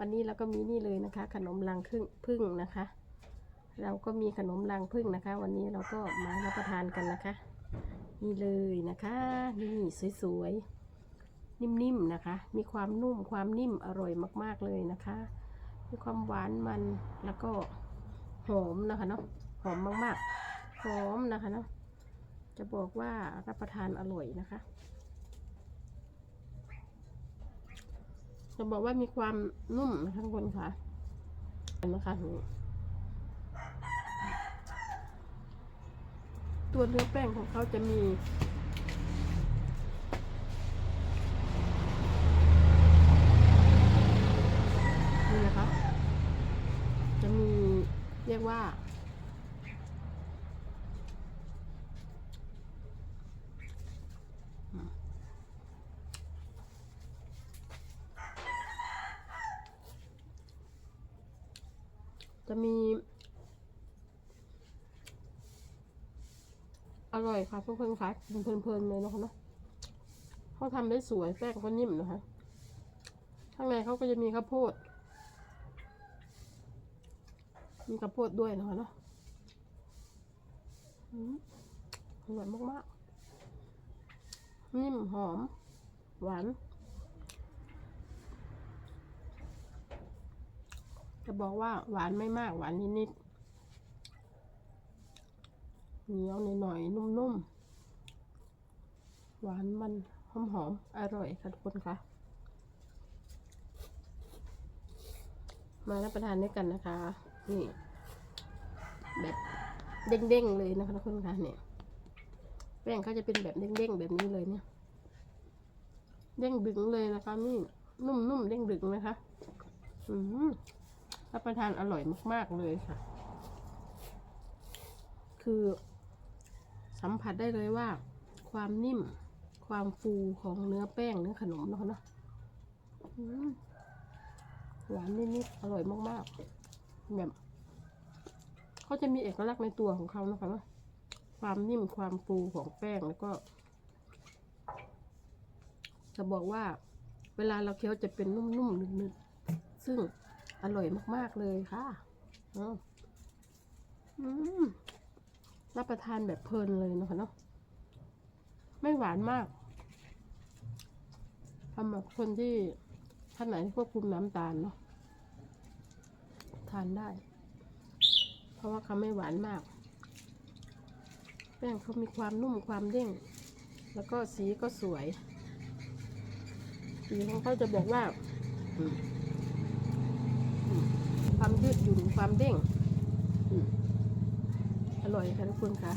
วันนี้เราก็มีนี่เลยนะคะ ขนมรังพึ่งพึ่งนะคะ เราก็มีขนมรังพึ่งนะคะ วันนี้เราก็มารับประทานกันนะคะ นี่เลยนะคะนี่สวยๆนิ่มๆนะคะ มีความนุ่มความนิ่มอร่อยมาก ๆเลยนะคะ มีความหวานมันแล้วก็หอมนะคะเนาะหอมมากๆหอมนะคะเนาะจะบอกว่ารับประทานอร่อยนะคะ จะบอกว่ามีความนุ่มนะคะทุกคนค่ะเห็นไหมคะนี่ตัวเนื้อแป้งของเขาจะมีนี่นะคะ จะมีเรียกว่า จะมี อร่อยค่ะเพื่อนๆค่ะกินเพลินๆเลยนะคะเนาะเขาทำได้สวยแป้งเขานิ่มนะคะข้างในเขาก็จะมีข้าวโพด มีข้าวโพดด้วยนะคะเนาะอร่อยมากๆ นิ่มหอม หวาน จะบอกว่าหวานไม่มากหวานนิดๆเหนียวหน่อยๆนุ่มๆ หวานมันหอมหอมๆ อร่อยค่ะทุกคนค่ะ มารับประทานด้วยกันนะคะ นี่ แบบเด้งๆเลยนะคะทุกคนค่ะเนี่ยแป้งเขาจะเป็นแบบเด้งๆแบบนี้เลยเนี่ย เด้งดึงเลยนะคะนี่นุ่มๆเด้งดึงนะคะ อืม รับประทานอร่อยมาก ๆ เลยค่ะ คือสัมผัสได้เลยว่า ความนิ่มความฟูของเนื้อแป้งเนื้อขนมเนาะเนาะหวานนิดๆอร่อยมากๆแบบเขาจะมีเอกลักษณ์ในตัวของเขานะคะเนาะความนิ่มความฟูของแป้งแล้วก็ จะบอกว่า เวลาเราเคี้ยวจะเป็นนุ่มๆนึกๆซึ่ง อร่อยมากๆเลยค่ะอืมรับประทานแบบเพลินเลยนะคะเนาะไม่หวานมากสำหรับคนที่ท่านไหนที่ควบคุมน้ำตาลเนาะทานได้ เพราะว่าเขาไม่หวานมาก แป้งเขามีความนุ่มความเด้ง แล้วก็สีก็สวยสีของเขาจะบอกว่า ความยืดหยุ่นความเด้งอืมอร่อยค่ะทุกคนค่ะ